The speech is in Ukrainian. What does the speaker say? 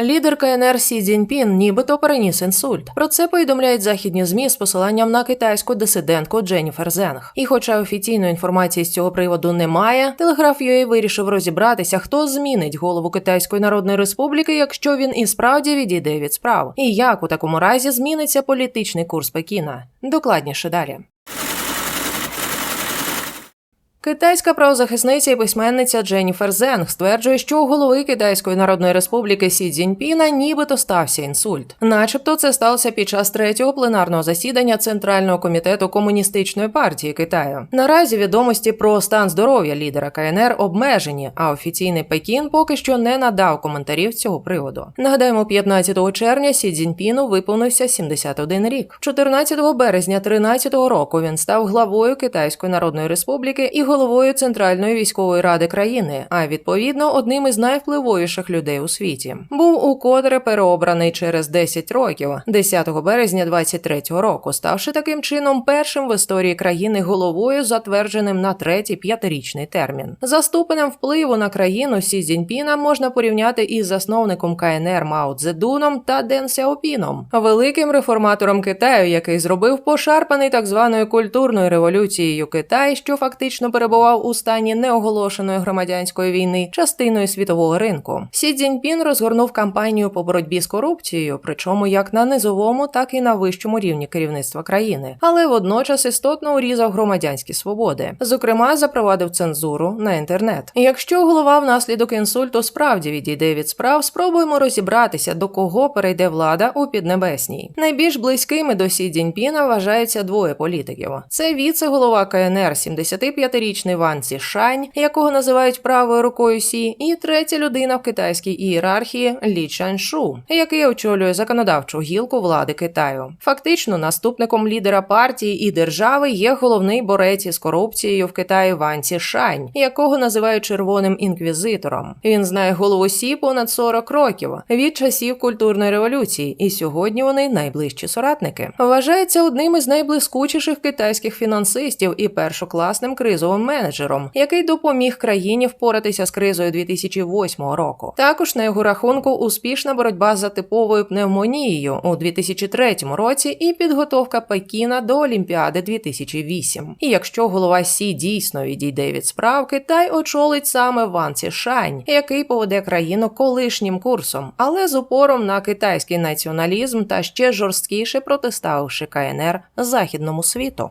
Лідер КНР Сі Цзіньпін нібито переніс інсульт. Про це повідомляють західні змі з посиланням на китайську дисидентку Дженніфер Зенг. І, хоча офіційної інформації з цього приводу немає, телеграф UA вирішив розібратися, хто змінить голову Китайської Народної Республіки, якщо він і справді відійде від справ, і як у такому разі зміниться політичний курс Пекіна. Докладніше далі. Китайська правозахисниця і письменниця Дженніфер Зенг стверджує, що у голови Китайської Народної Республіки Сі Цзіньпіна нібито стався інсульт. Начебто це сталося під час третього пленарного засідання Центрального комітету комуністичної партії Китаю. Наразі відомості про стан здоров'я лідера КНР обмежені, а офіційний Пекін поки що не надав коментарів з цього приводу. Нагадаємо, 15 червня Сі Цзіньпіну виповнився 71 рік. 14 березня 13 року він став главою Китайської Народної Республіки і головою Центральної військової ради країни, а відповідно одним із найвпливовіших людей у світі. Був укотре переобраний через 10 років, 10 березня 23-го року, ставши таким чином першим в історії країни головою, затвердженим на третій п'ятирічний термін. За ступенем впливу на країну Сі Цзіньпіна можна порівняти із засновником КНР Мао Цзедуном та Ден Сяопіном, великим реформатором Китаю, який зробив пошарпаний так званою культурною революцією Китай, що фактично перебував у стані неоголошеної громадянської війни частиною світового ринку. Сі Цзіньпін розгорнув кампанію по боротьбі з корупцією, причому як на низовому, так і на вищому рівні керівництва країни, але водночас істотно урізав громадянські свободи. Зокрема, запровадив цензуру на інтернет. Якщо голова внаслідок інсульту справді відійде від справ, спробуємо розібратися, до кого перейде влада у Піднебесній. Найбільш близькими до Сі Цзіньпіна вважаються двоє політиків: це віце-голова КНР 75-річний Ван Цішань, якого називають правою рукою Сі, і третя людина в китайській ієрархії Лі Чаншу, який очолює законодавчу гілку влади Китаю. Фактично, наступником лідера партії і держави є головний борець із корупцією в Китаї Ван Цішань, якого називають червоним інквізитором. Він знає голову Сі понад 40 років від часів культурної революції, і сьогодні вони найближчі соратники. Вважається одним із найблискучіших китайських фінансистів і першокласним кризовим менеджером, який допоміг країні впоратися з кризою 2008 року. Також на його рахунку успішна боротьба за типовою пневмонією у 2003 році і підготовка Пекіна до Олімпіади 2008. І якщо голова Сі дійсно відійде від справ, Китай очолить саме Ван Цішань, який поведе країну колишнім курсом, але з упором на китайський націоналізм та ще жорсткіше протиставивши КНР західному світу.